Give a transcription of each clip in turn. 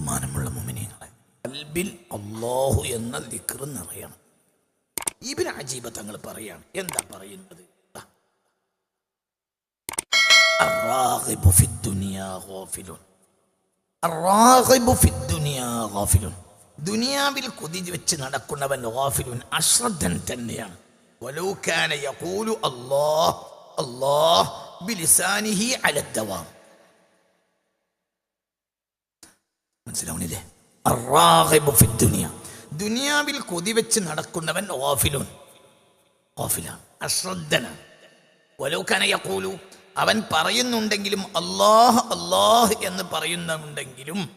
ബഹുമാനമുള്ള മുമിനിയങ്ങളെ അൽബിൽ അള്ളാഹു എന്ന ദിക്ർ നിറയണം. ഇബിന് അജീബ തങ്ങൾ പറയാണ് എന്താ പറയുന്നത്? ദുനിയാവിൽ കൊതിജ് വെച്ച് നടക്കുന്നവൻ ഗാഫിലുൻ അശ്രദ്ധൻ തന്നെയാണ്. വലൂക്കാന യഖൂലു അല്ലാഹ് അല്ലാഹ് ബിലിസാനിഹി അലദ്ദവാം ദുനിയ. ദുനിയാവിൽ കൊതി വെച്ച് നടക്കുന്നവൻ ഗാഫിലുൻ. ഓഫിലാണ് അശ്രദ്ധനാണ് വലൂക്കാന യഖൂലു. അവൻ പറയുന്നുണ്ടെങ്കിലും അള്ളാഹ് അള്ളാഹ് എന്ന് പറയുന്നുണ്ടെങ്കിലും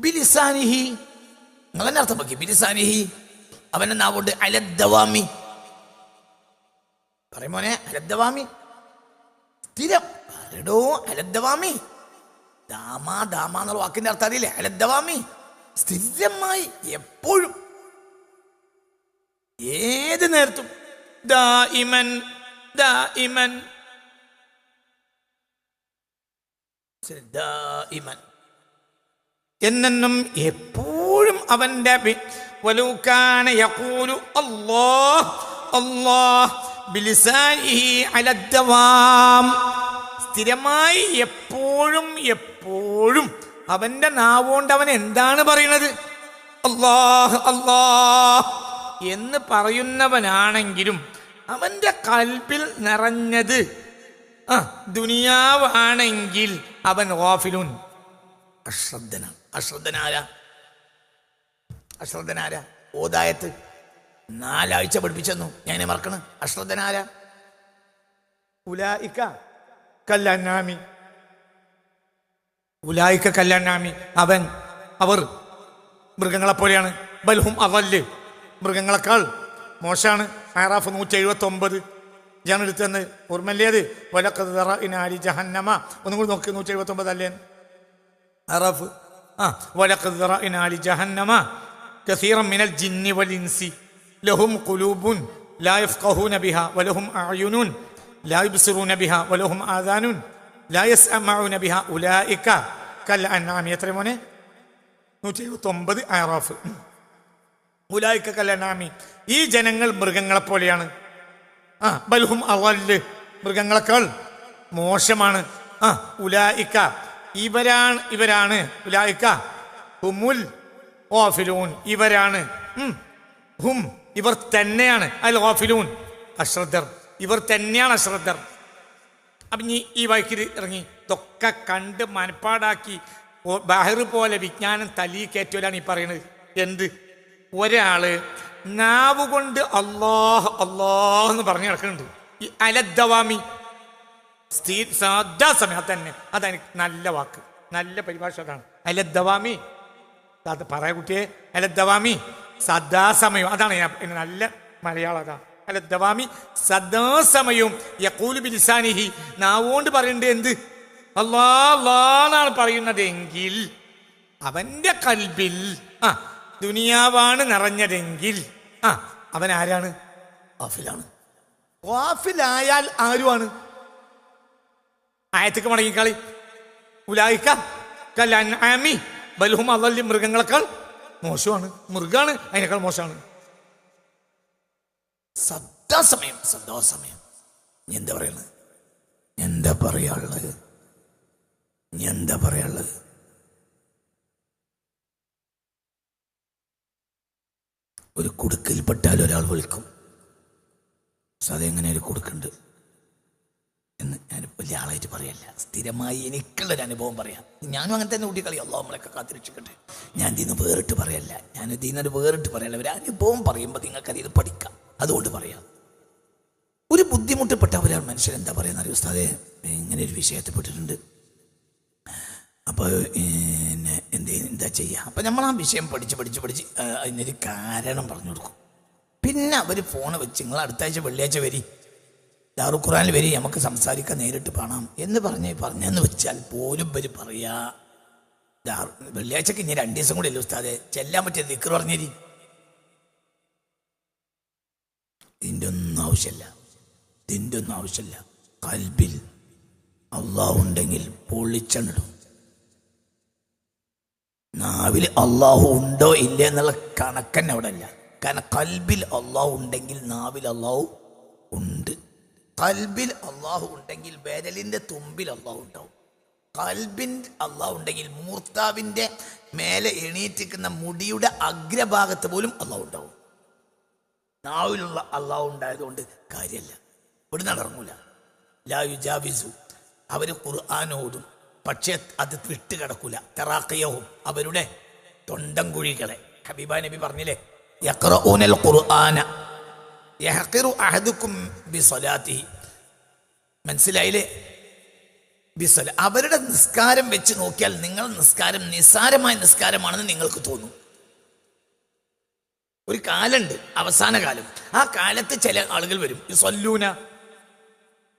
ബിലിസാനിഹി. നിങ്ങൾ തന്നെ അർത്ഥം നോക്കി ബിലിസാനിഹി അവന്റെ നാവുണ്ട് അലദ്വാമി പറയുമോനെ അലദ്വാമി സ്ഥിരം. ആരെടോ അലദ്ദവാമി. ദാമ ദാമ എന്നുള്ള വാക്കിന്റെ അർത്ഥം അറിയില്ലേ? ദവാമി. സ്ഥിരമായി എപ്പോഴും. ഏത് നേരത്തും. ദാ ഇമൻ ദാ ഇമൻ എന്നെന്നും എപ്പോഴും അവന്റെ യഖൂലു അല്ലാഹ് അല്ലാഹ് അലദ്ദവാം സ്ഥിരമായി എപ്പോഴും അവന്റെ നാവുകൊണ്ട് അവൻ എന്താണ് പറയുന്നത് അള്ളാഹ് അള്ളാഹ് എന്ന് പറയുന്നവനാണെങ്കിലും അവന്റെ കൽപ്പിൽ നിറഞ്ഞത് ആ ദുനിയാവാണെങ്കിൽ അവൻ ഓഫിലുൻ അശ്രദ്ധനാണ് അശ്രദ്ധനാരാ? അശ്രദ്ധനാരാ? ഓതായത്ത്. നാലാഴ്ച പഠിപ്പിച്ചെന്നു. ഞാനെ മറക്കണം. അശ്രദ്ധനാരാ? ഉലായിക്ക കല്ലന്നാമി. ഉലായിക്ക കല്യാണാമി. അവൻ അവർ മൃഗങ്ങളെപ്പോലെയാണ് ബൽഹും അവൽ. മൃഗങ്ങളെക്കാൾ മോശമാണ്. ആറാഫ് നൂറ്റി എഴുപത്തി ഒമ്പത് ഞാൻ എടുത്തു തന്നെ. ഓർമ്മല്ലേത് ഒലക്കറ ഇനാലി ജഹന്നമ. ഒന്നും കൂടി നോക്കി നൂറ്റി എഴുപത്തി ഒമ്പത് അല്ലേ? ആറാഫ് ആ ഒലക്കറ ഇനാലി ജഹന്നമ. കസീറം മിനൽ ജിന്നി വലിൻസി ലഹും കുലൂബുൻ ലായഫ് കഹു നബിഹ വലഹും ആയുനുൻ ലായുബ് സിറു നബിഹ വലഹും ആദാനുൻ. ലയസ് അമ്മാവുന ബിഹ ഉലായിക്ക കൽ അണ്ണാമി എത്ര മോനെ? നൂറ്റി എഴുപത്തൊമ്പത് ആറാഫ് ഉലായിക്ക കൽ അണ്ണാമി ഈ ജനങ്ങൾ മൃഗങ്ങളെ പോലെയാണ്. ആ ബൽഹും അവൽ മൃഗങ്ങളെക്കാൾ മോശമാണ്. ആ ഉലായിക്ക ഇവരാണ് ഇവരാണ്. ഉലായിക്ക ഹുമുൽ ഓഫിലൂൻ ഇവരാണ്. ഹും ഇവർ തന്നെയാണ്. അൽ ഓഫിലൂൻ അശ്രദ്ധർ. ഇവർ തന്നെയാണ് അശ്രദ്ധർ. അപ്പം ഇനി ഈ വഴിക്കിൽ ഇറങ്ങി. ഇതൊക്കെ കണ്ട് മനപ്പാടാക്കി ബഹർ പോലെ വിജ്ഞാനം തലി കയറ്റലാണ് ഈ പറയുന്നത് എന്ത്? ഒരാൾ നാവ് കൊണ്ട് അള്ളാഹ് അള്ളാഹ് എന്ന് പറഞ്ഞു നടക്കുന്നുണ്ട് ഈ അലദ്വാമി സ്ഥിര സദാ സമയം തന്നെ. അതാണ് നല്ല വാക്ക്. നല്ല പരിഭാഷ അതാണ്. അലദ്വാമി പറയാ കുട്ടിയെ. സദാ സമയം. അതാണ് ഞാൻ നല്ല മലയാളം അതാണ്. അലദ്ദവാമി സദാസമയവും യക്കൂലു ബിലിസാനിഹി. നാവോണ്ട് പറയേണ്ടത് എന്ത്? അള്ളാ അള്ളാന്നാണ് പറയുന്നതെങ്കിൽ അവന്റെ കൽബിൽ ആ ദുനിയാവാണ് നിറഞ്ഞതെങ്കിൽ ആ അവൻ ആരാണ്? വാഫിലാണ് വാഫിലായാൽ ആരുമാണ് ആയത്തേക്ക് മടങ്ങിക്കളി. ഉലായിക്ക കല്ലി ബൽഹും അതല്ലി മൃഗങ്ങളെക്കാൾ മോശമാണ്. മൃഗമാണ് അതിനേക്കാൾ മോശമാണ്. സദാസമയം സദാസമയം. എന്താ പറയുന്നത്? എന്താ പറയാനുള്ളത് എന്താ പറയാനുള്ളത് ഒരു കുടുക്കിൽപ്പെട്ടാൽ ഒരാൾ വിളിക്കും. അതെങ്ങനെ ഒരു കുടുക്കുണ്ട് എന്ന് ഞാൻ വലിയ ആളായിട്ട് പറയല്ല. സ്ഥിരമായി എനിക്കുള്ളൊരു അനുഭവം പറയാം. ഞാനും അങ്ങനെ തന്നെ ഊട്ടിക്കളി അല്ലോ നമ്മളൊക്കെ കാത്തിരക്ഷിക്കട്ടെ. ഞാൻ ഇതിന് വേറിട്ട് പറയല്ല. ഞാൻ ഇതിനൊരു വേറിട്ട് പറയല്ല. ഒരു അനുഭവം പറയുമ്പോൾ നിങ്ങൾക്ക് അതിൽ പഠിക്കാം. അതുകൊണ്ട് പറയാം. ഒരു ബുദ്ധിമുട്ടപ്പെട്ട ഒരാൾ മനുഷ്യൻ എന്താ പറയുന്ന അറിയോ ഉസ്താദേ? ഇങ്ങനെ ഒരു വിഷയത്തിൽപ്പെട്ടിട്ടുണ്ട് അപ്പോൾ പിന്നെ എന്ത് എന്താ ചെയ്യുക അപ്പം നമ്മൾ ആ വിഷയം പഠിച്ച് പഠിച്ച് പഠിച്ച് അതിനൊരു കാരണം പറഞ്ഞു കൊടുക്കും. പിന്നെ അവർ ഫോൺ വെച്ച് നിങ്ങൾ അടുത്ത ആഴ്ച വെള്ളിയാഴ്ച വരി. ദാറു ഖുറാനിൽ വരി. നമുക്ക് സംസാരിക്കാൻ നേരിട്ട് കാണാം എന്ന് പറഞ്ഞ് പറഞ്ഞെന്ന് വെച്ചാൽ പോലും ഇവർ പറയാ വെള്ളിയാഴ്ചക്ക് ഇനി രണ്ട് ദിവസം കൂടെ അല്ലേ ഉസ്താദെ? ചെല്ലാൻ പറ്റിയ ദിക്കർ പറഞ്ഞേരി. ഇതിന്റെ ഒന്നും ആവശ്യമില്ല. ഇതിന്റെ ഒന്നും ആവശ്യമില്ല. കൽബിൽ അള്ളാഹുണ്ടെങ്കിൽ പൊളിച്ചണിടും നാവിൽ അള്ളാഹു ഉണ്ടോ ഇല്ല എന്നുള്ള കണക്കന്നെ അവിടെ അല്ല കാരണം കൽബിൽ അള്ളാഹു ഉണ്ടെങ്കിൽ നാവിൽ അള്ളാഹു ഉണ്ട്. കൽബിൽ അള്ളാഹു ഉണ്ടെങ്കിൽ വിരലിന്റെ തുമ്പിൽ അള്ളാഹു ഉണ്ടാവും. കൽബിൻ അള്ളാഹു ഉണ്ടെങ്കിൽ മൂർത്താവിന്റെ മേലെ എണീറ്റിക്കുന്ന മുടിയുടെ അഗ്രഭാഗത്ത് പോലും അള്ളാഹു ഉണ്ടാവും. നാവിലുള്ള അള്ളാഹു ഉണ്ടായതുകൊണ്ട് കാര്യമല്ല ഇവിടുന്ന് നടന്നൂല ലായു യുജാബിസു അവർ ഖുർആൻ പക്ഷേ അത് വിട്ട് കിടക്കൂല. തെറാക്കയവും അവരുടെ തൊണ്ടം കുഴികളെ ഹബീബ നബി പറഞ്ഞില്ലേ? ഖുർആന മനസ്സിലായില്ലേ? ബിസ്വല അവരുടെ നിസ്കാരം വെച്ച് നോക്കിയാൽ നിങ്ങൾ നിസ്കാരം നിസ്സാരമായ നിസ്കാരമാണെന്ന് നിങ്ങൾക്ക് തോന്നും. ഒരു കാലുണ്ട് അവസാന കാലം. ആ കാലത്ത് ചില ആളുകൾ വരും. ഈ സൊല്ലൂന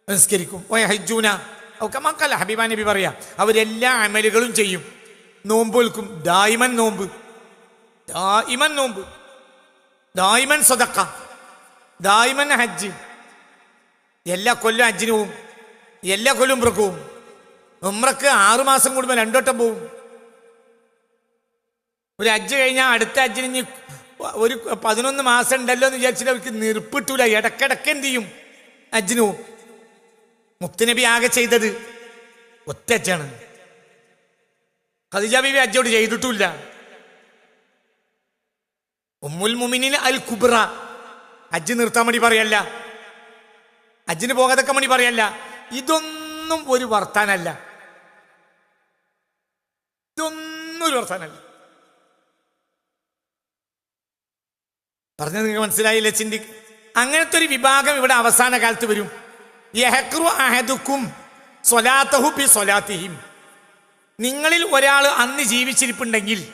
നിസ്കരിക്കും. ഓ നബി പറയാ അവരെല്ലാ അമലുകളും ചെയ്യും. നോമ്പ് വിൽക്കും. ദായിമൻ നോമ്പ്. ദായിമൻ നോമ്പ്. ദായിമൻ സ്വതക്ക ദായിമൻ ഹജ്ജ്. എല്ലാ കൊല്ലം ഹജ്ജിന് പോവും. എല്ലാ കൊല്ലം ഉമ്രക്ക് ആറു മാസം കൂടുമ്പോൾ രണ്ടോട്ടം പോവും. ഒരു ഹജ്ജ് കഴിഞ്ഞാൽ അടുത്ത ഹജ്ജിന് ഇനി ഒരു പതിനൊന്ന് മാസം ഉണ്ടല്ലോ എന്ന് വിചാരിച്ചിട്ട് അവർക്ക് നിർപ്പിട്ടൂല. ഇടക്കിടക്ക് എന്ത് ചെയ്യും? അജ്നു പോവും മുത്തുനബി ആകെ ചെയ്തത് ഒറ്റ അജ്ജാണ്. ഖദീജ ബിബി അജ്ജോട് ചെയ്തിട്ടില്ല ഉമ്മുൽ മുമിനിൽ അൽ കുബ്ര. അജ് നിർത്താൻ വേണ്ടി പറയല്ല. അജ്ജിന് പോകാതൊക്കെ വേണ്ടി പറയല്ല. ഇതൊന്നും ഒരു വർത്താനല്ല. ഇതൊന്നും ഒരു വർത്താനല്ല. പറഞ്ഞത് നിങ്ങൾക്ക് മനസ്സിലായില്ലേ ചിന്തി? അങ്ങനത്തെ ഒരു വിഭാഗം ഇവിടെ അവസാന കാലത്ത് വരും. നിങ്ങളിൽ ഒരാൾ അന്ന് ജീവിച്ചിരിപ്പുണ്ടെങ്കിൽ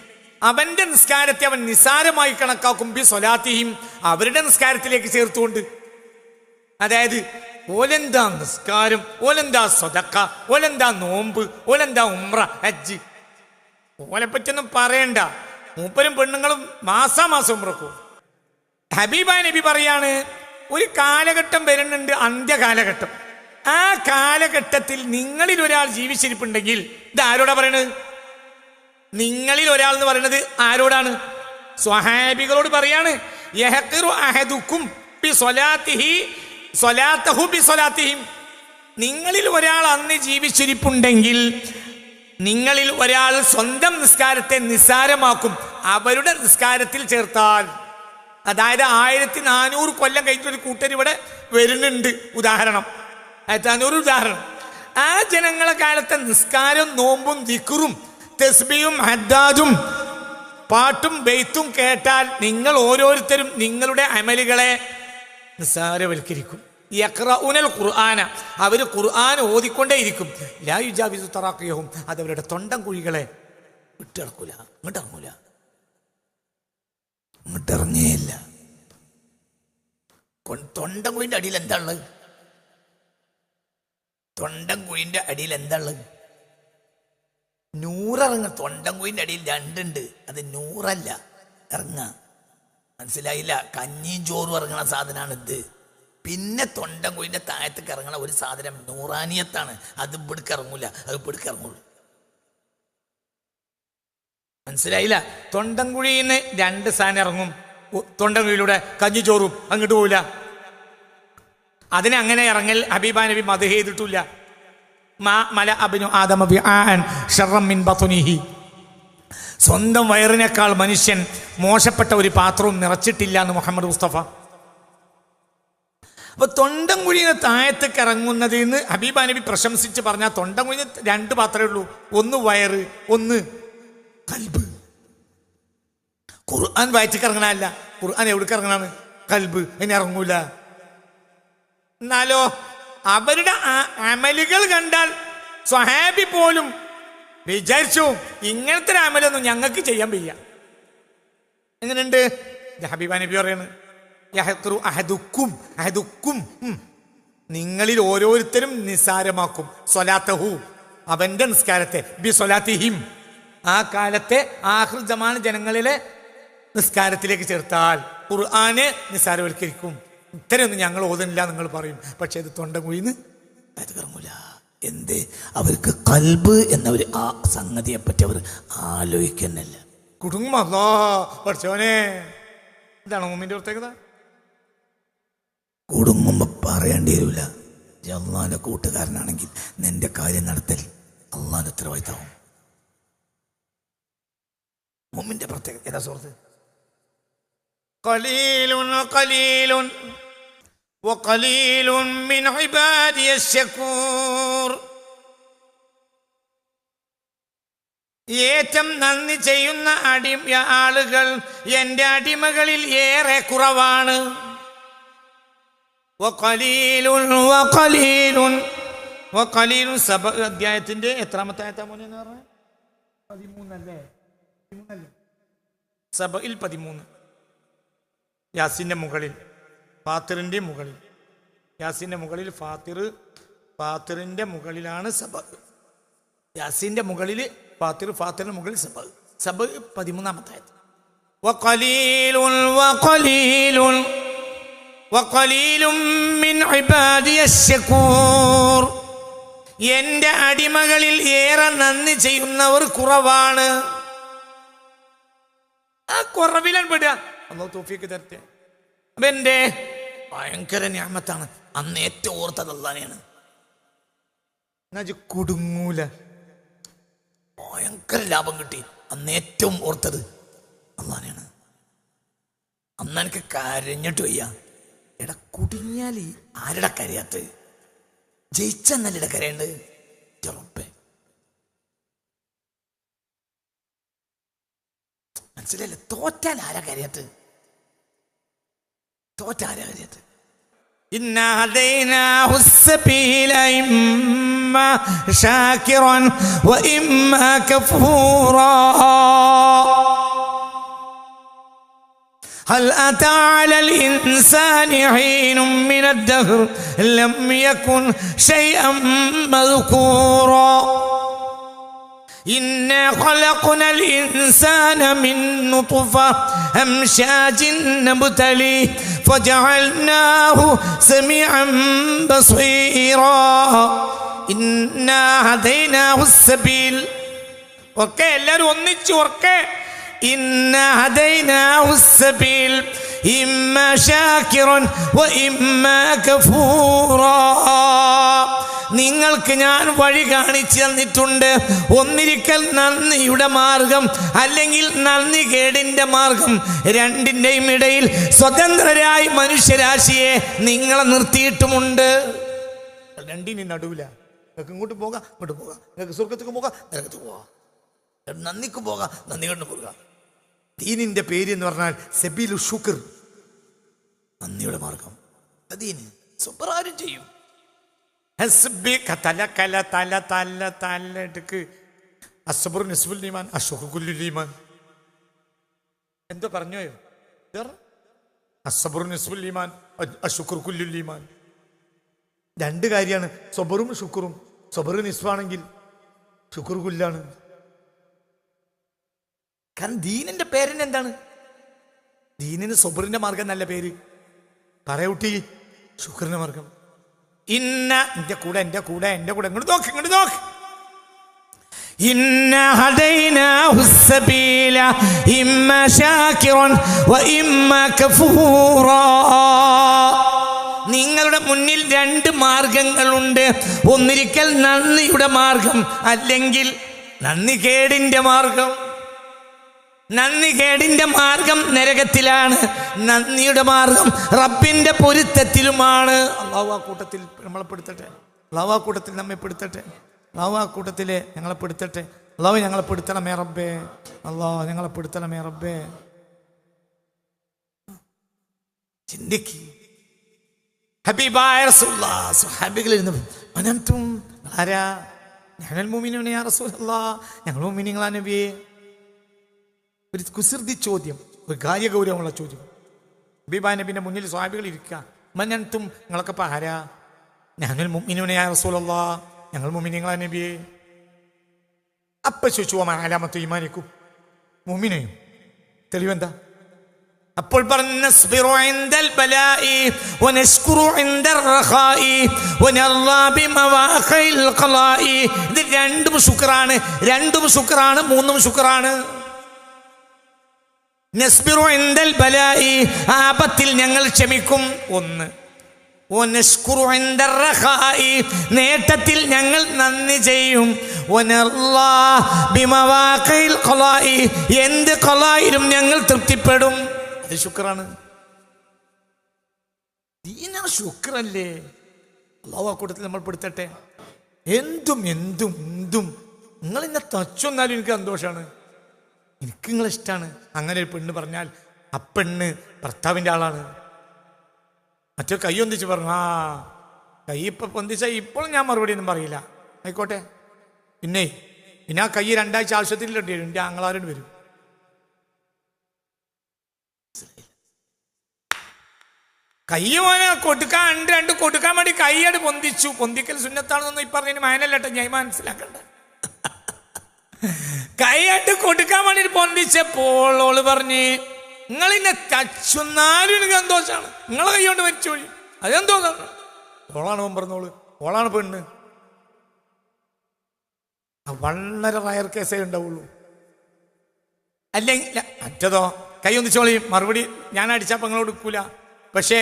അവന്റെ നിസ്കാരത്തെ അവൻ നിസാരമായി കണക്കാക്കും ബി സ്വലാത്തിഹിം. അവരുടെ നിസ്കാരത്തിലേക്ക് ചേർത്തുകൊണ്ട്. അതായത് ഓലെന്താ നിസ്കാരം ഓലെന്താ സ്വതക്ക ഓലെന്താ നോമ്പ് ഓലെന്താ ഉമ്ര ഹജ്ജ്. ഓലെ പറ്റൊന്നും പറയണ്ട. മൂപ്പരും പെണ്ണുങ്ങളും മാസാമാസം ഉമ്രക്കും ഹബീബ നബി പറയാണ് ഒരു കാലഘട്ടം വരുന്നുണ്ട് അന്ത്യകാലഘട്ടം. ആ കാലഘട്ടത്തിൽ നിങ്ങളിൽ ഒരാൾ ജീവിച്ചിരിപ്പുണ്ടെങ്കിൽ ഇത് ആരോടാ പറയണത്? നിങ്ങളിൽ ഒരാൾ എന്ന് പറയുന്നത് ആരോടാണ്? സ്വഹാബികളോട് പറയാണ് നിങ്ങളിൽ ഒരാൾ അന്ന് ജീവിച്ചിരിപ്പുണ്ടെങ്കിൽ നിങ്ങളിൽ ഒരാൾ സ്വന്തം നിസ്കാരത്തെ നിസ്സാരമാക്കും അവരുടെ നിസ്കാരത്തിൽ ചേർത്താൽ അതായത് ആയിരത്തി നാനൂറ് കൊല്ലം കഴിഞ്ഞിട്ടൊരു കൂട്ടർ ഇവിടെ വരുന്നുണ്ട്. ഉദാഹരണം. ആയിരത്തി നാനൂറ് ഉദാഹരണം. ആ ജനങ്ങളെ കാലത്തെ നിസ്കാരം നോമ്പും ദിക്കുറും തെസ്ബിയും ഹദ്ദാജും പാട്ടും ബെയ്ത്തും കേട്ടാൽ നിങ്ങൾ ഓരോരുത്തരും നിങ്ങളുടെ അമലുകളെ നിസ്സാരവൽക്കരിക്കും. യക്റഉനൽ ഖുർആന. അവർ ഖുർആൻ ഓതിക്കൊണ്ടേയിരിക്കും. ലാ യുജാവിസു തറാഖിയഹും. അതവരുടെ തൊണ്ടം കുഴികളെ വിട്ടിറക്കൂല ഇങ്ങോട്ട് ഇറങ്ങൂല ഇങ്ങോട്ട് ഇറങ്ങേയില്ല തൊണ്ടം കുഴിന്റെ അടിയിൽ എന്താ ഉള്ളത്? അടിയിൽ എന്താ ഉള്ളത്? നൂറിറങ്ങ. തൊണ്ടം കുഴിന്റെ അടിയിൽ രണ്ടുണ്ട്. അത് നൂറല്ല. ഇറങ്ങ മനസ്സിലായില്ല? കഞ്ഞിയും ചോറും ഇറങ്ങണ സാധനമാണ് ഇത് പിന്നെ തൊണ്ടം കുഴിന്റെ താഴത്തേക്ക് ഇറങ്ങണ ഒരു സാധനം നൂറാനിയത്താണ്. അത് ഇവിടേക്ക് ഇറങ്ങൂല. അത് ഇവിടേക്ക് ഇറങ്ങുള്ളൂ. മനസ്സിലായില്ല. തൊണ്ടൻകുഴിയിൽ നിന്ന് രണ്ട് സാധനം ഇറങ്ങും. തൊണ്ടൻകുഴിയിലൂടെ കഞ്ഞിച്ചോറും അങ്ങോട്ട് പോവില്ല. അതിനെ അങ്ങനെ ഇറങ്ങൽ ഹബീബ നബി മത് ചെയ്തിട്ടില്ല. മല അബിനു ആദമ ബിആൻ ശർറം മിൻ. സ്വന്തം വയറിനേക്കാൾ മനുഷ്യൻ മോശപ്പെട്ട ഒരു പാത്രവും നിറച്ചിട്ടില്ല എന്ന് മുഹമ്മദ് മുസ്തഫ. അപ്പൊ തൊണ്ടം കുഴിന്ന് താഴത്തേക്ക് ഇറങ്ങുന്നതിൽ നിന്ന് നബി പ്രശംസിച്ച് പറഞ്ഞാൽ തൊണ്ടം കുഴിന് രണ്ട് പാത്രമേ ഉള്ളൂ. ഒന്ന് വയറ് ഒന്ന് കൽബ്. ഖുർആൻ വായിച്ചിക്ക് ഇറങ്ങണല്ല ഖുർആൻ എവിടെ ഇറങ്ങണാണ് കൽബ്. അതിന് ഇറങ്ങൂല. എന്നാലോ അവരുടെ അമലുകൾ കണ്ടാൽ സ്വഹാബി പോലും വിചാരിച്ചു ഇങ്ങനത്തെ ഒരു അമലൊന്നും ഞങ്ങൾക്ക് ചെയ്യാൻ വയ്യ. എങ്ങനെയുണ്ട്? ഹബീബ നബി പറയാണ് നിങ്ങളിൽ ഓരോരുത്തരും നിസ്സാരമാക്കും സ്വലാത്തഹു അവന്റെ നിസ്കാരത്തെ. ബി സ്വലാത്തിഹിം ആ കാലത്തെ ആഹൃതമാണ് ജനങ്ങളിലെ നിസ്കാരത്തിലേക്ക് ചേർത്താൽ. ഖുർആനെ നിസ്സാരവൽക്കരിക്കും. ഇത്രയൊന്നും ഞങ്ങൾ ഓതുന്നില്ല നിങ്ങൾ പറയും. പക്ഷെ ഇത് തൊണ്ട കുഴിന്ന് അത് കറങ്ങൂല. എന്ത്? അവർക്ക് കൽബ് എന്നവർ ആ സംഗതിയെ പറ്റി അവർ ആലോചിക്കുന്നില്ല. കുടുംബം അല്ലോ പഠിച്ചോനെ ഇതാണ് പ്രത്യേകത. കുടുങ്ങുമ്പോൾ പറയേണ്ടി വരില്ല അള്ളാന്റെ കൂട്ടുകാരനാണെങ്കിൽ നിന്റെ കാര്യം നടത്തൽ അള്ളാന്റെ ഉത്തരവാദിത്തമാവും. മുമ്മിന്റെ പ്രത്യേകത ഏതാ സുഹൃത്ത് قليل قليل وقليل من عبادي الشكور ഏറ്റം നന്ദി ചെയ്യുന്ന അടി ആളുകൾ എൻ്റെ അടിമകളിൽ ഏറെ കുറവാണ് വഖലീലുൻ വഖലീലുൻ വഖലീലുൻ സബ അധ്യായത്തിന്റെ എത്രാമത്തെ ആയത്താ മോനെ എന്ന് പറഞ്ഞത് പതിമൂന്നല്ലേ പതിമൂന്നല്ലേ സബയിൽ പതിമൂന്ന്. യാസിന്റെ മുകളിൽ ഫാത്തിറിന്റെ മുകളിൽ. യാസിന്റെ മുകളിൽ ഫാത്തിർ ഫാത്തിറിന്റെ മുകളിലാണ് സബ യാസിന്റെ മുകളിൽ ഫാത്തിർ ഫാത്തിറിന്റെ മുകളിൽ സബ സബ പതിമൂന്നാമത്തായത്. എന്റെ അടിമകളിൽ ഏറെ നന്ദി ചെയ്യുന്നവർ കുറവാണ്. ആ കുറവിലാണ് പെടുക. അള്ളാഹു തോഫിക്ക് തരട്ടെ. അപ്പൊ എന്റെ ഭയങ്കര ഞാമത്താണ്. അന്ന് ഏറ്റവും ഓർത്തത് അള്ളാനെയാണ്. കുടുങ്ങൂല. ഭയങ്കര ലാഭം കിട്ടി. അന്ന് ഏറ്റവും ഓർത്തത് അള്ളാനെയാണ്. അന്ന് എനിക്ക് കരഞ്ഞിട്ട് വയ്യ. എടാ കുടുങ്ങിയാൽ ആരുടെ കരയാത്ത ജയിച്ചെന്നല്ലേ കരയുണ്ട് ചെറുപ്പേ മനസ്സിലല്ലേ തോറ്റാൽ ആരാ കരയാത്ത് തോറ്റ ആരാ കരയാത്ത് إنا هديناه السبيل إما شاكرا وإما كفورا هل أتى على الإنسان حين من الدهر لم يكن شيئا مذكورا إنا خلقنا الإنسان من نطفة أمشاج نبتليه فجعلناه سميعا بصيرا إنا هديناه السبيل ഒക്കെ എല്ലാരും ഒന്നിച്ചു ഓർക്കെ ഇന്ന ഹദൈനാഹു السبيل إما شاكرا وإما كفورا നിങ്ങൾക്ക് ഞാൻ വഴി കാണിച്ചു തന്നിട്ടുണ്ട്. ഒന്നിരിക്കൽ നന്ദിയുടെ മാർഗം അല്ലെങ്കിൽ നന്ദി കേടിന്റെ മാർഗം. രണ്ടിന്റെയും ഇടയിൽ സ്വതന്ത്രരായി മനുഷ്യരാശിയെ നിങ്ങളെ നിർത്തിയിട്ടുമുണ്ട്. രണ്ടിനും നടുവില. നിങ്ങൾക്ക് ഇങ്ങോട്ട് പോകാം ഇങ്ങോട്ട് പോകാം. നിങ്ങൾക്ക് സ്വർഗത്തേക്ക് പോകാം നരകത്ത് പോകാം. നന്ദിക്ക് പോകാം നന്ദി കണ്ടു പോകുക ദീനിന്റെ പേര് എന്ന് പറഞ്ഞാൽ സെബിലു ഷുക്കർ നന്ദിയുടെ മാർഗം. അതീന് സുപ്രാരും ചെയ്യും. തല തല തല എന്തോ പറഞ്ഞോയോ? രണ്ട് കാര്യമാണ് സ്വബറും ഷുക്കുറും സബർ നിസ്വാണെങ്കിൽ ഷുക്കുർ കുല്ലാണ്. കാരണം ദീനിന്റെ പേരിന് എന്താണ്? ദീനിന് സബറിന്റെ മാർഗം നല്ല പേര്. പറയൂട്ടി ഷുക്റിന്റെ മാർഗം. ഇന്ന എന്റെ കൂടെ എന്റെ കൂടെ എന്റെ കൂടെ ഇങ്ങോട്ട് നോക്ക് ഇങ്ങോട്ട് നോക്ക് ഇന്ന ഹദൈനാഹു السبيل إما شاكرا وإما كفورا നിങ്ങളുടെ മുന്നിൽ രണ്ട് മാർഗങ്ങളുണ്ട് ഒന്നിരിക്കൽ നന്ദിയുടെ മാർഗം അല്ലെങ്കിൽ നന്ദി കേടിന്റെ മാർഗം നന്ദി കേടിന്റെ മാർഗം നരകത്തിലാണ്. നന്ദിയുടെ മാർഗം റബ്ബിന്റെ പൊരുത്തത്തിലുമാണ്. അള്ളാഹു ആ കൂട്ടത്തിൽ നമ്മളെ പെടുത്തട്ടെ. അള്ളാഹു ആ കൂട്ടത്തിൽ നമ്മെ പെടുത്തട്ടെ. അള്ളാഹു ആ ഞങ്ങളെ പെടുത്തട്ടെ. അള്ളാഹു ഞങ്ങളെ പെടുത്തണമേ റബ്ബേ. അള്ളാഹു ഞങ്ങളെ പെടുത്തണമേ റബ്ബേ. ചിന്തിക്ക്. ഹബീബായ റസൂല്ലാ ആരാ? ഞങ്ങൾ മുമിനാണ് യാ റസൂലല്ലാ ഞങ്ങൾ മുമിനിങ്ങളാ നബിയേ. ഒരു കുസൃതി ചോദ്യം ഒരു കാര്യഗൗരവമുള്ള ചോദ്യം. ബിബാ നബിന്റെ മുന്നിൽ സ്വാമികൾ ഇരിക്കുക. മഞ്ഞത്തും നിങ്ങളൊക്കെ ഇപ്പൊ ആരാ? ഞങ്ങൾ മുമ്മിനുനെയാ റസൂലല്ലാ ഞങ്ങൾ മുമ്മിനിങ്ങളാ നബിയെ. അപ്പ ചോദിച്ചു ആലാമത്ത് ഈമാനിക്കും? മുമ്മിനെയും തെളിവെന്താ? അപ്പോൾ പറഞ്ഞു "നസ്ബിറു ഇൻദൽ ഇൻദർ ഖലാഇ." ഇത് രണ്ടും ശുക്രാണ് രണ്ടും ശുക്രാണ് മൂന്നും ശുക്രാണ്. ബലായി ആപത്തിൽ ഞങ്ങൾ ക്ഷമിക്കും. ഒന്ന്. നേട്ടത്തിൽ ഞങ്ങൾ നന്ദി ചെയ്യും. എന്ത് കൊലായിരും ഞങ്ങൾ തൃപ്തിപ്പെടും. അത് ശുക്രാണ്. ദീന ശുക്രല്ലേ? അള്ളാഹു നമ്മൾ പെടുത്തട്ടെ. എന്തും എന്തും എന്തും. നിങ്ങൾ എന്നെ തച്ചൊന്നാലും എനിക്ക് സന്തോഷമാണ് എനിക്ക് നിങ്ങളെ ഇഷ്ടമാണ് അങ്ങനെ ഒരു പെണ്ണ് പറഞ്ഞാൽ ആ പെണ്ണ് ഭർത്താവിന്റെ ആളാണ്. മറ്റോ കൈ ഒന്നിച്ച് പറഞ്ഞു ആ കൈ ഇപ്പം പൊന്തിച്ച ഇപ്പോഴും ഞാൻ മറുപടി ഒന്നും പറയില്ല. ആയിക്കോട്ടെ. പിന്നെ പിന്നെ ആ കൈ രണ്ടാഴ്ച ആവശ്യത്തിലുണ്ട് വരും എന്റെ ആങ്ങളാരോട് വരും. കൈ മോനെ കൊടുക്കാൻ രണ്ട് കൊടുക്കാൻ വേണ്ടി കൈയട് പൊന്തിച്ചു. പൊന്തിക്കൽ സുന്നത്താണെന്നൊന്നും ഈ പറഞ്ഞതിന് മയനല്ലട്ടെ ഞാൻ മനസ്സിലാക്കണ്ട. കൈയായിട്ട് കൊടുക്കാൻ വേണ്ടി പൊന്തിച്ചപ്പോൾ ഓൾ പറഞ്ഞ് നിങ്ങൾ ഇന്നെ തച്ചുന്നാലും എനിക്ക് സന്തോഷമാണ്. നിങ്ങളെ കൈകൊണ്ട് മരിച്ചു പോയി. അതെന്തോന്നാണ് ഓളാണ് പറഞ്ഞോൾ ഓളാണ് പെണ്ണ്. വളരെ റയർ കേസേ ഉണ്ടാവുള്ളൂ. അല്ലെങ്കിൽ മറ്റതോ കൈ ഒന്നിച്ചോളി മറുപടി ഞാൻ അടിച്ചപ്പോൾ നിങ്ങൾ എടുക്കൂല പക്ഷേ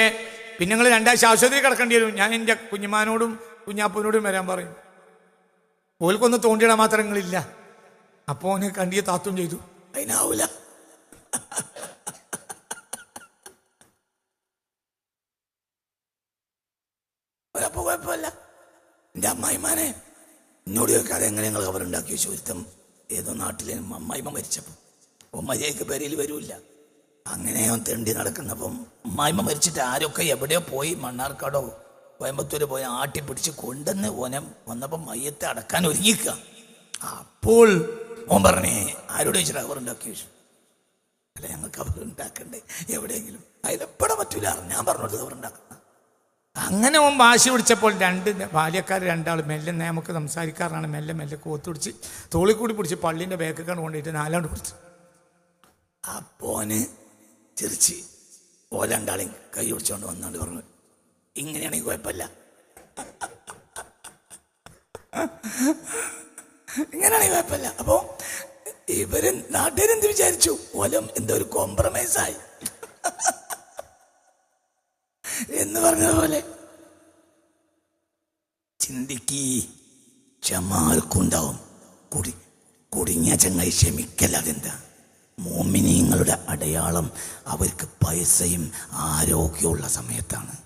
പിന്നെ നിങ്ങൾ രണ്ടാഴ്ച ആശുപത്രി കിടക്കേണ്ടി വരും. ഞാൻ എന്റെ കുഞ്ഞുമാനോടും കുഞ്ഞാപ്പനോടും വരാൻ പറയും. ഓൽക്കൊന്ന് തോണ്ടിയിടാൻ മാത്രം നിങ്ങളില്ല. അപ്പോൾ അവനെ കണ്ടിയ താത്തും ചെയ്തു. അതിനാവൂല. ഒരപ്പോ കുഴപ്പമില്ല. എന്റെ അമ്മായിമാനെ എന്നോട് ചോദിക്കാതെ എങ്ങനെ ഞങ്ങൾ കവറുണ്ടാക്കി ചോദിത്തം ഏതോ നാട്ടിലെ അമ്മായിമ്മ മരിച്ചപ്പോൾ അപ്പൊ മര്യാദയ്ക്ക് പേരിൽ വരൂല്ല. അങ്ങനെ അവൻ തെണ്ടി നടക്കുന്നപ്പം അമ്മായിമ്മ മരിച്ചിട്ട് ആരൊക്കെ എവിടെയോ പോയി മണ്ണാർക്കാടോ കോയമ്പത്തൂര് പോയി ആട്ടി പിടിച്ച് കൊണ്ടുവന്ന് ഓനം വന്നപ്പം മയ്യത്തെ അടക്കാൻ ഒരുങ്ങിക്ക അപ്പോൾ ഓൻ പറഞ്ഞേ ആരോട് ചോദിച്ചിട്ട് ഉണ്ടാക്കി വെച്ചു അല്ല ഞങ്ങൾ കവറുണ്ടാക്കണ്ടേ എവിടെയെങ്കിലും? അതിലെപ്പെടാൻ പറ്റൂല. ഞാൻ പറഞ്ഞോട്ട് ഉണ്ടാക്കണം. അങ്ങനെ ഓൻ വാശി പിടിച്ചപ്പോൾ രണ്ട് ബാല്യക്കാർ രണ്ടാൾ മെല്ലെ നമുക്ക് സംസാരിക്കാറാണ്. മെല്ലെ മെല്ലെ കോത്ത് പിടിച്ച് തോളിക്കൂടി പിടിച്ച് പള്ളീന്റെ ബേക്കൊക്കെ കൊണ്ടിട്ട് നാലാണ്ട് പിടിച്ചു അപ്പോന് ചിരിച്ച് ഓ രണ്ടാളെയും കൈ പിടിച്ചോണ്ട് വന്നാണ്ട് പറഞ്ഞു ഇങ്ങനെയാണെങ്കിൽ കുഴപ്പമില്ല. ഇങ്ങനെയാണെങ്കിൽ കുഴപ്പമില്ല. അപ്പോ ഇവർ നാട്ടുകാരെന്ത് വിചാരിച്ചു? ഓലം എന്തോ ഒരു കോംപ്രമൈസ് ആയി. എന്ന് പറഞ്ഞതുപോലെ ചിന്തിക്കി ചമാർക്കുണ്ടാവും കുടി കുടുങ്ങിയ ചങ്ങായി ക്ഷമിക്കല്ല അതെന്താ? മോമിനിയങ്ങളുടെ അടയാളം അവർക്ക് പൈസയും ആരോഗ്യമുള്ള സമയത്താണ്.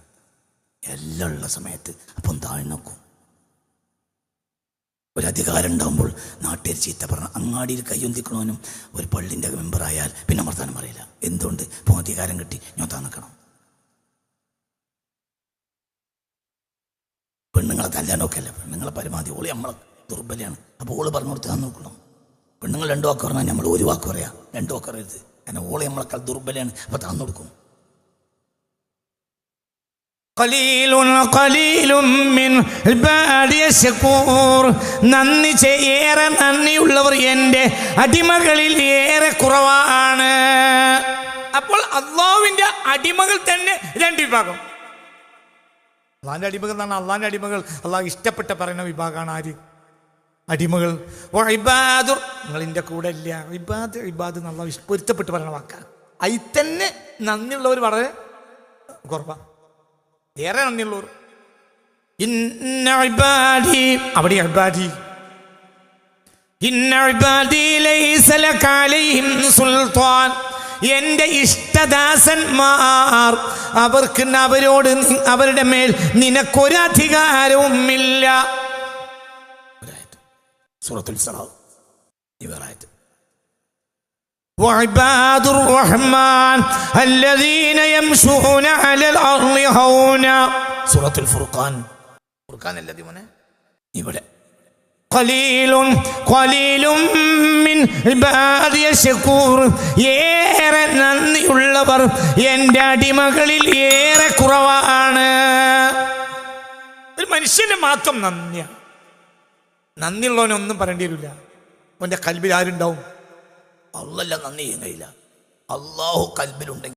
എല്ലാം ഉള്ള സമയത്ത്. അപ്പം താഴ്ന്നോക്കും ഒരു അധികാരം ഉണ്ടാകുമ്പോൾ നാട്ടിൽ ചീത്ത പറഞ്ഞ അങ്ങാടിയിൽ കയ്യൊന്തിക്കണവനും ഒരു പള്ളിന്റെ മെമ്പറായാൽ പിന്നെ വർത്താനം പറയില്ല. എന്തുകൊണ്ട്? ഇപ്പോൾ അധികാരം കിട്ടി ഞാൻ താന്നിക്കണം. പെണ്ണുങ്ങളെ തല്ലാനൊക്കെ അല്ല പെണ്ണുങ്ങളെ പരമാവധി ഓളി നമ്മളെ ദുർബലയാണ്. അപ്പോൾ ഓൾ പറഞ്ഞു കൊടുത്ത് താൻ നോക്കണം. പെണ്ണുങ്ങൾ രണ്ടു വാക്ക് പറഞ്ഞാൽ നമ്മൾ ഒരു വാക്ക് പറയാം. രണ്ടു വാക്ക് പറയരുത്. കാരണം ഓളി നമ്മളെക്കാൾ ദുർബലയാണ്. അപ്പോൾ താൻ കൊടുക്കും. قليل قليل من عبادي الشكور നന്ദി ചെയ്- ഏറെ നന്ദിയുള്ളവർ എൻ്റെ അടിമകളിൽ ഏറെ കുറവാണ് അപ്പോൾ അള്ളാഹുവിൻ്റെ അടിമകൾ തന്നെ രണ്ട് വിഭാഗം അള്ളാഹിൻ്റെ അടിമകൾ എന്നാണ് അള്ളാഹിൻ്റെ അടിമകൾ അള്ളാഹ് ഇഷ്ടപ്പെട്ട പറയുന്ന വിഭാഗമാണ് ആര് അടിമകൾ ഇബാദുർ നിങ്ങൾ എൻ്റെ കൂടെ ഇല്ല ഇബാദ് ഇബാദ് എന്നുള്ള പൊരുത്തപ്പെട്ട് പറയുന്ന വാക്കാണ് അതിൽ തന്നെ നന്ദിയുള്ളവർ വളരെ കുറവാണ് ഏറെ നന്ദിയുള്ളവർ. അവിടെ സുൽത്താൻ. എന്റെ ഇഷ്ടദാസന്മാർ അവർക്ക് അവരോട് അവരുടെ മേൽ നിനക്കൊരു അധികാരവുമില്ല ഒരായത് സൂറത്തുൽ സറാവ് ഇവരായത് وعباد الرحمن الذين يمشون على الأرض هونا സൂറത്തുൽ ഫുർഖാൻ ഫുർഖാൻ അല്ലേ മോനെ ഇവിടെ قليل قليل من عبادي الشكور ഏറെ നന്ദിയുള്ളവർ എൻ്റെ അടിമകളിൽ ഏറെ കുറവാണ് ഒരു മനുഷ്യന്റെ മാത്രം നന്ദിയാണ് നന്ദിയുള്ളവനൊന്നും പറയേണ്ടി വരില്ല അവൻ്റെ കൽബിൽ ആരുണ്ടാവും അള്ളല്ല നന്ദി ചെയ്യുന്നില്ല അള്ളാഹു കൽബിലുണ്ടെങ്കിൽ